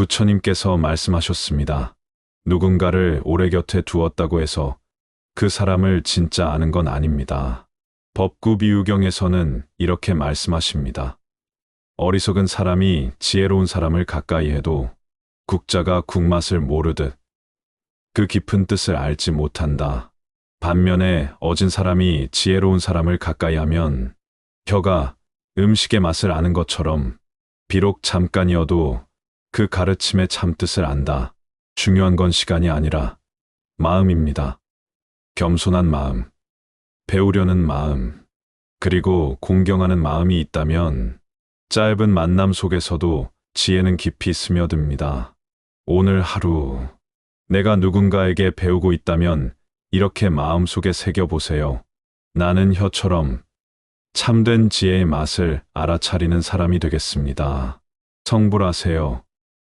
부처님께서 말씀하셨습니다. 누군가를 오래 곁에 두었다고 해서 그 사람을 진짜 아는 건 아닙니다. 법구 비유경에서는 이렇게 말씀하십니다. 어리석은 사람이 지혜로운 사람을 가까이 해도 국자가 국맛을 모르듯 그 깊은 뜻을 알지 못한다. 반면에 어진 사람이 지혜로운 사람을 가까이 하면 혀가 음식의 맛을 아는 것처럼 비록 잠깐이어도 그 가르침의 참뜻을 안다. 중요한 건 시간이 아니라 마음입니다. 겸손한 마음, 배우려는 마음, 그리고 공경하는 마음이 있다면 짧은 만남 속에서도 지혜는 깊이 스며듭니다. 오늘 하루 내가 누군가에게 배우고 있다면 이렇게 마음속에 새겨보세요. 나는 혀처럼 참된 지혜의 맛을 알아차리는 사람이 되겠습니다. 성불하세요.